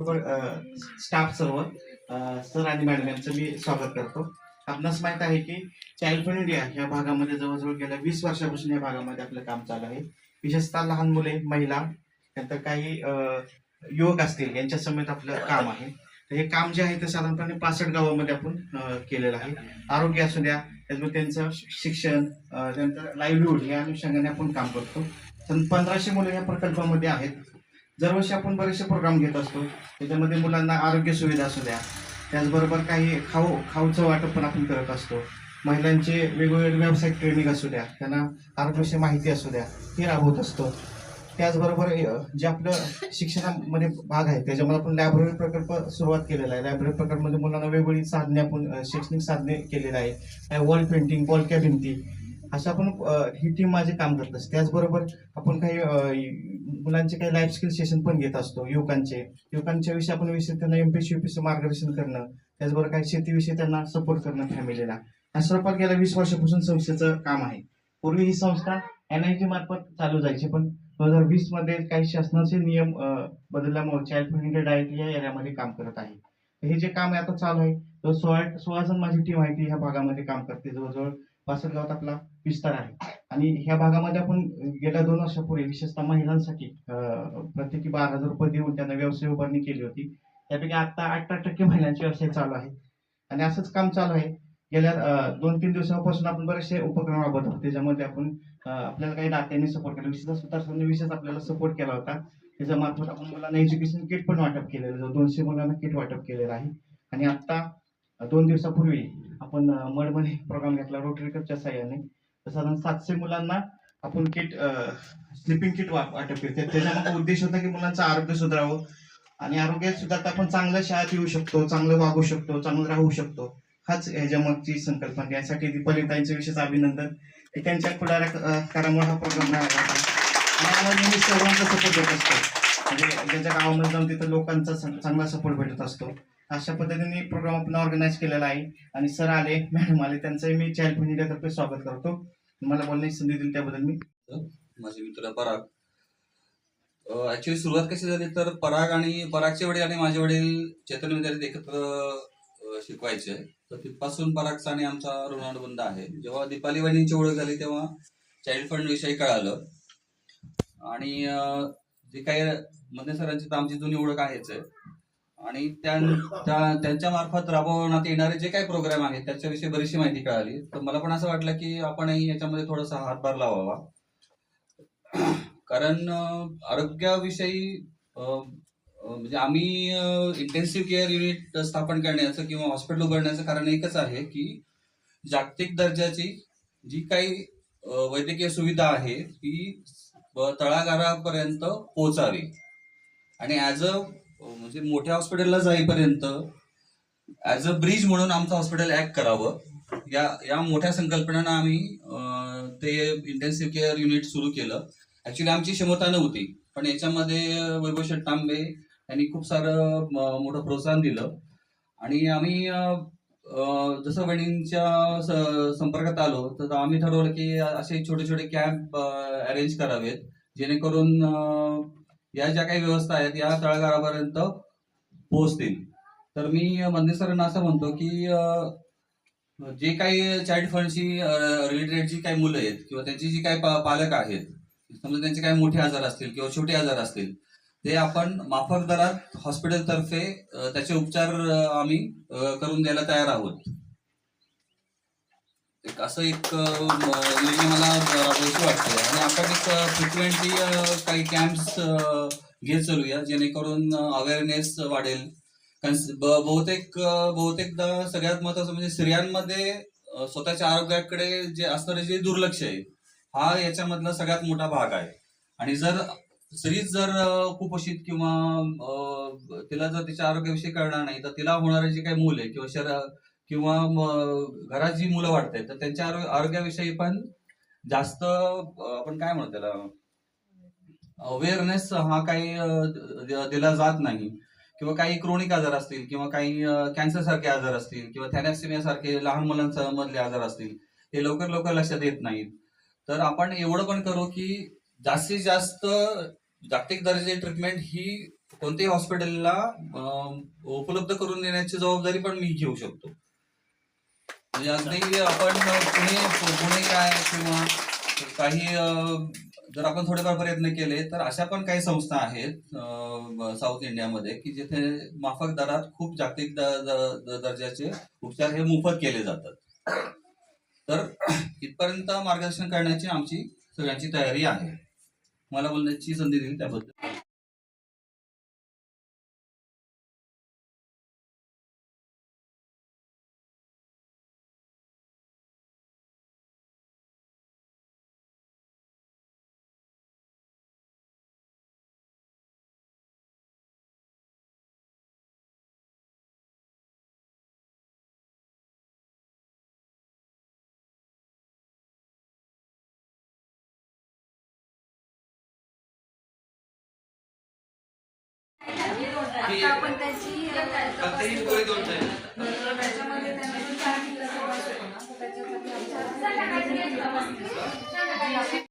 बरोबर स्टाफ सर्व सर आणि मॅडम यांचं मी स्वागत करतो. आपणास माहीत आहे की चाइल्ड फंड इंडिया या भागामध्ये जवळजवळ गेल्या वीस वर्षापासून या भागामध्ये आपलं काम चालू आहे. विशेषतः लहान मुले महिला नंतर काही युवक असतील यांच्या समेत आपलं काम आहे. तर हे काम जे आहे ते साधारणपणे पासष्ट गावामध्ये आपण केलेलं आहे. आरोग्य असू द्या त्याच्यामुळे त्यांचं शिक्षण त्यानंतर लाईव्हलीहूड या अनुषंगाने आपण काम करतो. तर पंधराशे मुलं या प्रकल्पामध्ये आहेत. दरवर्षी आपण बरेचसे प्रोग्राम घेत असतो. त्याच्यामध्ये मुलांना आरोग्य सुविधा असू द्या. त्याचबरोबर काही खाऊ खाऊचं वाटप पण आपण करत असतो. महिलांचे वेगवेगळे व्यावसायिक ट्रेनिंग असू द्या त्यांना आरोग्याविषयी माहिती असू द्या हे राबवत असतो. त्याचबरोबर जे आपलं शिक्षणामध्ये भाग आहे त्याच्यामध्ये आपण लायब्ररी प्रकल्प सुरुवात केलेला आहे. लायब्ररी प्रकल्पमध्ये मुलांना वेगवेगळी साधने आपण शैक्षणिक साधने केलेली आहे वॉल पेंटिंग वॉल भिंती असं आपण ही टीम माझे काम करत असते. त्याचबरोबर आपण काही मुलांचे काही लाईफ स्किल सेशन पण घेत असतो युवकांचे. युवकांच्या विषयी आपण विषय त्यांना एमपीसी युपीसी मार्गदर्शन करणं त्याचबरोबर काही शेतीविषयी त्यांना सपोर्ट करणं फॅमिलीला या स्वरूपात गेल्या वीस वर्षापासून संस्थेचं काम आहे. पूर्वी ही संस्था एन आय टी मार्फत चालू जायची पण दोन हजार वीसमध्ये काही शासनाचे नियम बदलल्यामुळे चाइल्ड इंडिया डायट या एरियामध्ये काम करत आहे. हे जे काम आता चालू आहे सोळा सोळा जण माझी टीम आहे ती ह्या भागामध्ये काम करते. जवळजवळ पासष्ट गावात आपला विस्तार आहे. आणि ह्या भागामध्ये आपण गेल्या दोन वर्षापूर्वी विशेषतः महिलांसाठी प्रत्येकी बारा हजार रुपये देऊन त्यांना व्यवसाय उभारणी केली होती. त्यापैकी आता अठरा टक्के महिलांचे व्यवसाय चालू आहे आणि असंच काम चालू आहे. गेल्या दोन तीन दिवसापासून आपण बरेचसे उपक्रम राबवत आहोत. त्याच्यामध्ये आपण आपल्याला काही नात्यांनी सपोर्ट केला. विशेषतः सुतार विशेष आपल्याला सपोर्ट केला होता. त्याच्या मार्फत आपण मुलांना एज्युकेशन किट पण वाटप केलेलं दोनशे मुलांना किट वाटप केलेलं आहे. आणि आता दोन दिवसापूर्वी आपण मडमध्ये प्रोग्राम घेतला रोटरी कपच्या साह्याने. तर साधारण सातशे मुलांना आपण किट स्लिपिंग किट वाटप केले. त्याच्यामध्ये उद्देश होता की मुलांचं आरोग्य सुधारावं. आणि आरोग्यात सुद्धा आपण चांगलं शाळेत येऊ शकतो चांगलं वागू शकतो चांगलं राहू शकतो. हाच ह्याच्या मागची संकल्पना यासाठी दीपालीताईंचं विशेष अभिनंदन. हे त्यांच्या पुढाकारामुळे हा प्रोग्राम राहिला नेहमी सर्वांचा सपोर्ट भेटत असतो. म्हणजे ज्यांच्या गावामध्ये जाऊन तिथं लोकांचा चांगला सपोर्ट भेटत असतो. अशा पद्धतीने प्रोग्राम आपण ऑर्गनाईज केलेला आहे. आणि सर आले मॅडम आले त्यांचंही मी चाइल्ड फंड इंडियातर्फे स्वागत करतो. मला बोलण्याची संधी दिली त्याबद्दल मी. माझे मित्र पराग. ऍक्च्युली सुरुवात कशी झाली तर पराग आणि परागचे वडील आणि माझे वडील चैतन्य विद्यार्थी एकत्र शिकवायचे. तर तिथपासून परागचा आणि आमचा ऋणानुबंध आहे. जेव्हा दीपाली वहिनींची ओळख झाली तेव्हा चाइल्ड फंड विषयी कळालं. आणि जे काही मध्ये सरांची तर आमची जुनी ओळख आहेच आहे. आणि त्या- त्यांच्या मार्फत राबवण्यात येणारे जे काही प्रोग्राम आहेत त्याच्याविषयी बरीचशी माहिती कळाली. तर मला पण असं वाटलं की आपणही याच्यामध्ये थोडासा हातभार लावावा. कारण आरोग्याविषयी म्हणजे आम्ही इंटेन्सिव्ह केअर युनिट स्थापन करण्याचं किंवा हॉस्पिटल उघडण्याचं कारण एकच आहे की जागतिक दर्जाची जी काही वैद्यकीय सुविधा आहे ती तळागारापर्यंत पोहोचावी. आणि ॲज अ हो, म्हणजे मोठ्या हॉस्पिटलला जाईपर्यंत ॲज अ ब्रिज म्हणून आमचं हॉस्पिटल ऍक्ट करावं. या या मोठ्या संकल्पनेनं आम्ही ते इंटेन्सिव्ह केअर युनिट सुरू केलं. ऍक्च्युली आमची क्षमता नव्हती पण याच्यामध्ये वैभव शेठ तांबे यांनी खूप सारं मोठं प्रोत्साहन दिलं. आणि आम्ही जसं वडींच्या संपर्कात आलो तर आम्ही ठरवलं की असे छोटे छोटे कॅम्प अरेंज करावेत. जेणेकरून या ज्या काही व्यवस्था आहेत या तळागाळापर्यंत पोहोचतील. तर मी मंदिर सरांना असं म्हणतो की जे काही चाइल्ड फंडशी रिलेटेड जी काही मुलं आहेत किंवा त्यांची जी काही पालक आहेत समजा त्यांचे काही मोठे आजार असतील किंवा छोटे आजार असतील ते आपण माफक दरात हॉस्पिटल तर्फे त्याचे उपचार आम्ही करून द्यायला तयार आहोत. एक असं एक म्हणजे योजना मला राबवायची वाटते आणि आपण एक फ्रिक्वेंटली काही कॅम्प्स घेत चालूया जेणेकरून अवेअरनेस वाढेल. कारण बहुतेक बहुतेकदा सगळ्यात महत्वाचं म्हणजे स्त्रियांमध्ये स्वतःच्या आरोग्याकडे जे असणारे जे दुर्लक्ष आहे हा याच्यामधला सगळ्यात मोठा भाग आहे. आणि जर स्त्रीच जर कुपोषित किंवा तिला जर तिच्या आरोग्याविषयी कळणार नाही तर तिला होणारे जे काही मूल आहे किंवा शरीर किंवा घरात जी मुलं वाढतात तर त्यांच्या आरोग्याविषयी पण जास्त आपण काय म्हणतो त्याला? अवेअरनेस हा काही दिला जात नाही. किंवा काही क्रोनिक आजार असतील किंवा काही कॅन्सर सारखे आजार असतील किंवा थॅनॅक्सिमिया सारखे लहान मुलांचा मधले आजार असतील हे लवकर लवकर लक्षात येत नाहीत. तर आपण एवढं पण करू की जास्तीत जास्त जागतिक दर्जाची ट्रीटमेंट ही कोणत्याही हॉस्पिटलला उपलब्ध करून देण्याची जबाबदारी पण मी घेऊ शकतो. म्हणजे अगदी आपण पुणे पुणे काय किंवा काही जर आपण थोडेफार प्रयत्न केले तर अशा पण काही संस्था आहेत साऊथ इंडियामध्ये की जिथे माफक दरात खूप जागतिक दर्जाचे उपचार हे मोफत केले जातात. तर इथपर्यंत मार्गदर्शन करण्याची आमची सगळ्यांची तयारी आहे. मला बोलण्याची संधी दिली त्याबद्दल. आता आपण त्याची त्याच्यामध्ये त्यांना चार किलो त्याच्यासाठी आमच्या